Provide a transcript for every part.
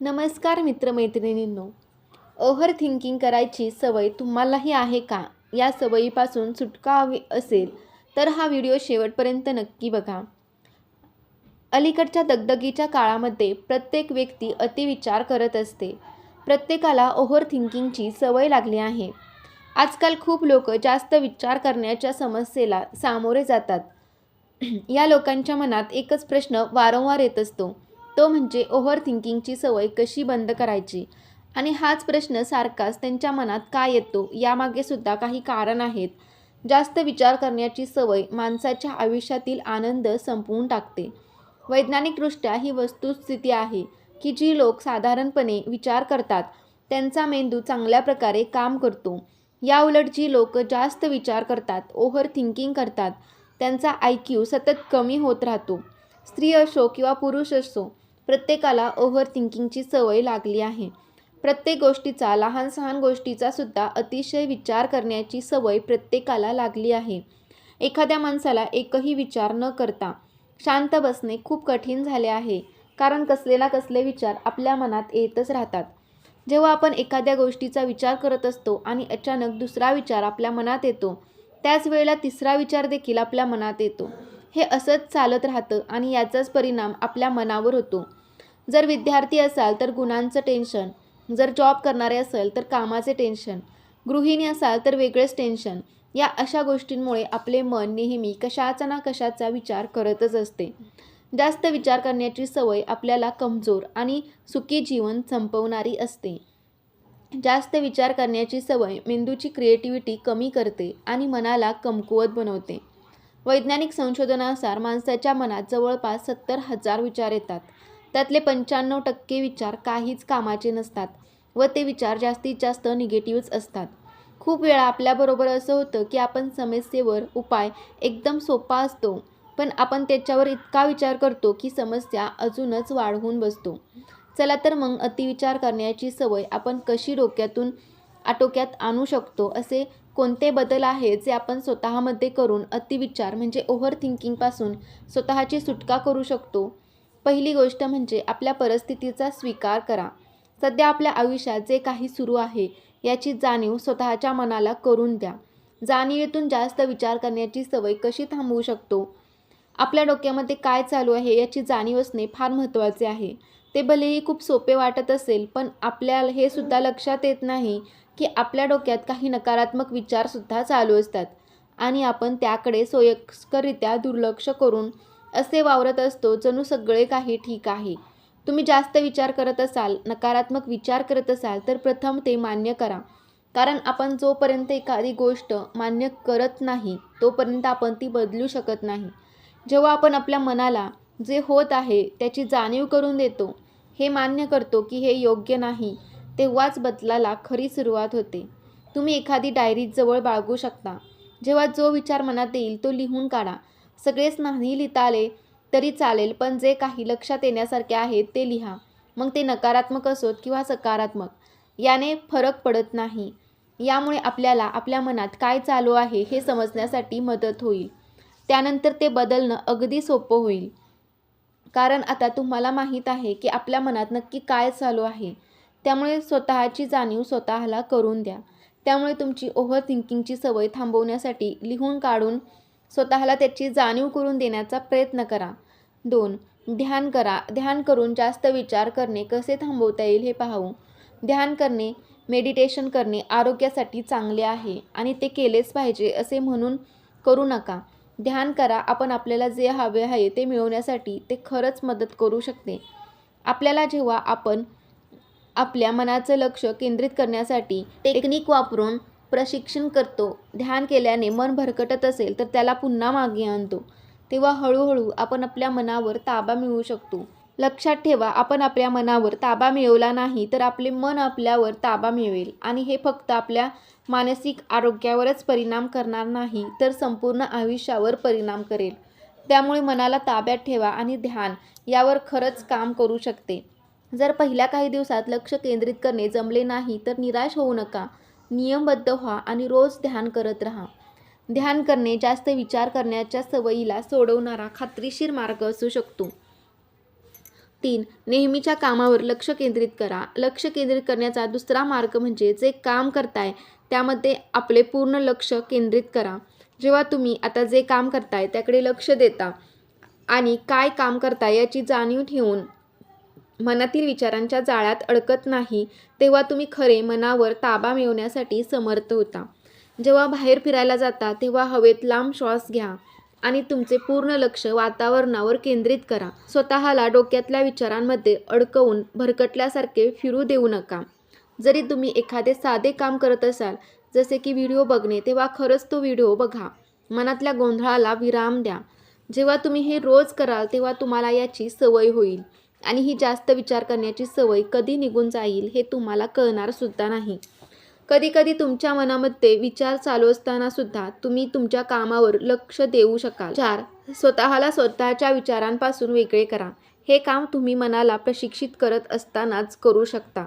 नमस्कार मित्रमैत्रिणींनो. Over thinking करायची सवय तुम्हालाही आहे का? या सवयीपासून सुटका हवी असेल तर हा व्हिडिओ शेवटपर्यंत नक्की बघा. अलीकडच्या दगदगीच्या काळामध्ये प्रत्येक व्यक्ती अतिविचार करत असते. प्रत्येकाला ओव्हर थिंकिंगची सवय लागली आहे. आजकाल खूप लोक जास्त विचार करण्याच्या समस्येला सामोरे जातात. या लोकांच्या मनात एकच प्रश्न वारंवार येत असतो. तो म्हणजे ओव्हर थिंकिंगची सवय कशी बंद करायची? आणि हाच प्रश्न सारखाच त्यांच्या मनात का येतो यामागे सुद्धा काही कारण आहेत. जास्त विचार करण्याची सवय माणसाच्या आयुष्यातील आनंद संपवून टाकते. वैज्ञानिकदृष्ट्या ही वस्तुस्थिती आहे की जी लोक साधारणपणे विचार करतात त्यांचा मेंदू चांगल्या प्रकारे काम करतो. याउलट जी लोक जास्त विचार करतात ओव्हर थिंकिंग करतात त्यांचा आय क्यू सतत कमी होत राहतो. स्त्री असो किंवा पुरुष असो प्रत्येकाला ओव्हर थिंकिंगची सवय लागली आहे. प्रत्येक गोष्टीचा लहान सहान गोष्टीचा सुद्धा अतिशय विचार करण्याची सवय प्रत्येकाला लागली आहे. एखाद्या माणसाला एकही विचार न करता शांत बसणे खूप कठीण झाले आहे कारण कसले ना कसले विचार आपल्या मनात येतच राहतात. जेव्हा आपण एखाद्या गोष्टीचा विचार करत असतो आणि अचानक दुसरा विचार आपल्या मनात येतो त्याच वेळेला तिसरा विचार देखील आपल्या मनात येतो. हे असंच चालत राहतं आणि याचाच परिणाम आपल्या मनावर होतो. जर विद्यार्थी असाल तर गुणांचं टेन्शन जर जॉब करणारे असाल तर कामाचे टेन्शन गृहिणी असाल तर वेगळेच टेन्शन या अशा गोष्टींमुळे आपले मन नेहमी कशाचा ना कशाचा विचार करतच असते. जास्त विचार करण्याची सवय आपल्याला कमजोर आणि सुखी जीवन संपवणारी असते. जास्त विचार करण्याची सवय मेंदूची क्रिएटिव्हिटी कमी करते आणि मनाला कमकुवत बनवते. वैज्ञानिक संशोधनानुसार माणसाच्या मनात जवळपास सत्तर हजार विचार येतात. त्यातले पंच्याण्णव टक्के विचार काहीच कामाचे नसतात व ते विचार जास्तीत जास्त निगेटिव्हच असतात. खूप वेळा आपल्याबरोबर असं होतं की आपण समस्येवर उपाय एकदम सोपा असतो पण आपण त्याच्यावर इतका विचार करतो की समस्या अजूनच वाढवून बसतो. चला तर मग अतिविचार करण्याची सवय आपण कशी डोक्यातून आटोक्यात आणू शकतो असे कोणते बदल आहेत जे आपण स्वतःमध्ये करून अतिविचार म्हणजे ओव्हर थिंकिंगपासून स्वतःची सुटका करू शकतो? पहिली गोष्ट म्हणजे आपल्या परिस्थितीचा स्वीकार करा. सध्या आपल्या आयुष्यात जे काही सुरू आहे याची जाणीव स्वतःच्या मनाला करून द्या. जाणीवेतून जास्त विचार करण्याची सवय कशी थांबवू शकतो? आपल्या डोक्यामध्ये काय चालू आहे याची जाणीव असणे फार महत्त्वाचे आहे. ते भलेही खूप सोपे वाटत असेल पण आपल्याला हे सुद्धा लक्षात येत नाही की आपल्या डोक्यात काही नकारात्मक विचारसुद्धा चालू असतात आणि आपण त्याकडे सोयस्करित्या दुर्लक्ष करून असे वावरत असतो जणू सगळे काही ठीक आहे. तुम्ही जास्त विचार करत असाल नकारात्मक विचार करत असाल तर प्रथम ते मान्य करा. कारण आपण जोपर्यंत एखादी गोष्ट मान्य करत नाही तोपर्यंत आपण ती बदलू शकत नाही. जेव्हा आपण आपल्या मनाला जे होत आहे त्याची जाणीव करून देतो हे मान्य करतो की हे योग्य नाही तेव्हाच बदलाला खरी सुरुवात होते. तुम्ही एखादी डायरी जवळ बाळगू शकता. जेव्हा जो विचार मनात येईल तो लिहून काढा. सगळेच नाही लिहिता आले तरी चालेल पण जे काही लक्षात येण्यासारखे आहेत ते लिहा. मग ते नकारात्मक असोत किंवा सकारात्मक याने फरक पडत नाही. यामुळे आपल्याला आपल्या मनात काय चालू आहे हे समजण्यासाठी मदत होईल. त्यानंतर ते बदलणं अगदी सोपं होईल. कारण आता तुम्हाला माहीत आहे की आपल्या मनात नक्की काय चालू आहे. त्यामुळे स्वतःची जाणीव स्वतःला करून द्या. त्यामुळे तुमची ओव्हर थिंकिंगची सवय थांबवण्यासाठी लिहून काढून स्वतःला त्याची जाणीव करून देण्याचा प्रयत्न करा. दोन ध्यान करा. ध्यान करून जास्त विचार करणे कसे थांबवता येईल हे पाहू. ध्यान करणे मेडिटेशन करणे आरोग्यासाठी चांगले आहे आणि ते केलेच पाहिजे असे म्हणून करू नका. ध्यान करा आपण आपल्याला जे हवे आहे ते मिळवण्यासाठी ते खरंच मदत करू शकते. आपल्याला जेव्हा आपण आपल्या मनाचं लक्ष केंद्रित करण्यासाठी टेक्निक वापरून प्रशिक्षण करतो ध्यान केल्याने मन भरकटत असेल तर त्याला पुन्हा मागे आणतो. तेव्हा हळूहळू आपण आपल्या मनावर ताबा मिळवू शकतो. लक्षात ठेवा आपण आपल्या मनावर ताबा मिळवला नाही तर आपले मन आपल्यावर ताबा मिळवेल आणि हे फक्त आपल्या मानसिक आरोग्यावरच परिणाम करणार नाही तर संपूर्ण आयुष्यावर परिणाम करेल. त्यामुळे मनाला ताब्यात ठेवा आणि ध्यान यावर खरंच काम करू शकते. जर पहिल्या काही दिवसात लक्ष केंद्रित करणे जमले नाही तर निराश होऊ नका. नियमबद्ध व्हा आणि रोज ध्यान करत राहा. ध्यान करणे जास्त विचार करण्याच्या सवयीला सोडवणारा खात्रीशीर मार्ग असू शकतो. तीन नेहमीच्या कामावर लक्ष केंद्रित करा. लक्ष केंद्रित करण्याचा दुसरा मार्ग म्हणजे जे काम करताय त्यामध्ये आपले पूर्ण लक्ष केंद्रित करा. जेव्हा तुम्ही आता जे काम करताय त्याकडे लक्ष देता आणि काय काम करताय याची जाणीव ठेवून मनातील विचारांच्या जाळ्यात अडकत नाही तेव्हा तुम्ही खरे मनावर ताबा मिळवण्यासाठी समर्थ होता. जेव्हा बाहेर फिरायला जाता तेव्हा हवेत लांब श्वास घ्या आणि तुमचे पूर्ण लक्ष वातावरणावर केंद्रित करा. स्वतःला डोक्यातल्या विचारांमध्ये अडकवून भरकटल्यासारखे फिरू देऊ नका. जरी तुम्ही एखादे साधे काम करत असाल जसे की व्हिडिओ बघणे तेव्हा खरंच तो व्हिडिओ बघा. मनातल्या गोंधळाला विराम द्या. जेव्हा तुम्ही हे रोज कराल तेव्हा तुम्हाला याची सवय होईल. आणि ही जास्त विचार करण्याची सवय कधी निघून जाईल हे तुम्हाला कळणार सुद्धा नाही. कधी कधी तुमच्या मनामध्ये विचार चालू असताना सुद्धा तुम्ही तुमच्या कामावर लक्ष देऊ शकाल. चार स्वतःला स्वतःच्या विचारांपासून वेगळे करा. हे काम तुम्ही मनाला प्रशिक्षित करत असतानाच करू शकता.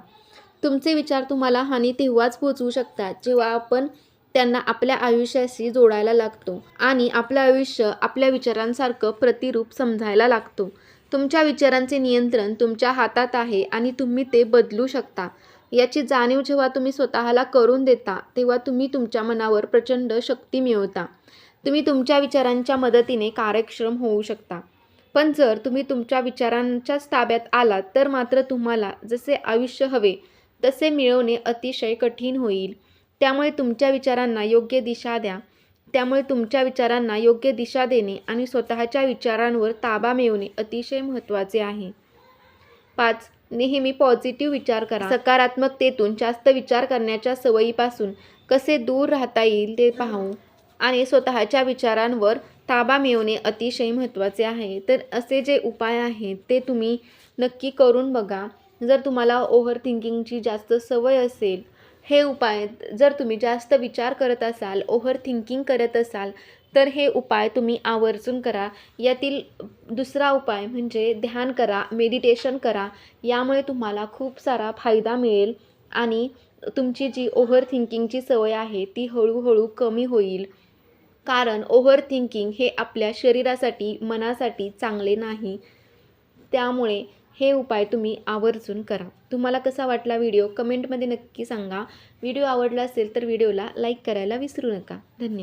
तुमचे विचार तुम्हाला हानी तेव्हाच पोचवू शकतात जेव्हा आपण त्यांना आपल्या आयुष्याशी जोडायला लागतो आणि आपलं आयुष्य आपल्या विचारांसारखं प्रतिरूप समजायला लागतो. तुमच्या विचारांचे नियंत्रण तुमच्या हातात आहे आणि तुम्ही ते बदलू शकता. याची जाणीव जेव्हा तुम्ही स्वतःला करून देता तेव्हा तुम्ही तुमच्या मनावर प्रचंड शक्ती मिळवता. तुम्ही तुमच्या विचारांच्या मदतीने कार्यक्षम होऊ शकता. पण जर तुम्ही तुमच्या विचारांच्याच ताब्यात आलात तर मात्र तुम्हाला जसे आयुष्य हवे तसे मिळवणे अतिशय कठीण होईल. त्यामुळे तुमच्या विचारांना योग्य दिशा द्या. त्यामुळे तुमच्या विचारांना योग्य दिशा देणे आणि स्वतःच्या विचारांवर ताबा मिळवणे अतिशय महत्त्वाचे आहे. पाच नेहमी पॉझिटिव्ह विचार करा. सकारात्मकतेतून जास्त विचार करण्याच्या सवयीपासून कसे दूर राहता येईल ते पाहू. आणि स्वतःच्या विचारांवर ताबा मिळवणे अतिशय महत्त्वाचे आहे. तर असे जे उपाय आहेत ते तुम्ही नक्की करून बघा. जर तुम्हाला ओव्हर थिंकिंगची जास्त सवय असेल हे उपाय जर तुम्ही जास्त विचार करत असाल ओव्हर थिंकिंग करत असाल तर हे उपाय तुम्ही आवर्जून करा. यातील दुसरा उपाय म्हणजे ध्यान करा मेडिटेशन करा. यामुळे तुम्हाला खूप सारा फायदा मिळेल आणि तुमची जी ओव्हर थिंकिंगची सवय आहे ती हळूहळू कमी होईल. कारण ओव्हर थिंकिंग हे आपल्या शरीरासाठी मनासाठी चांगले नाही. त्यामुळे हे उपाय तुम्ही आवर्जून करा. तुम्हाला कसा वाटला व्हिडिओ? कमेंटमध्ये नक्की सांगा. व्हिडिओ आवडला असेल तर व्हिडिओला लाईक करायला विसरू नका. धन्यवाद.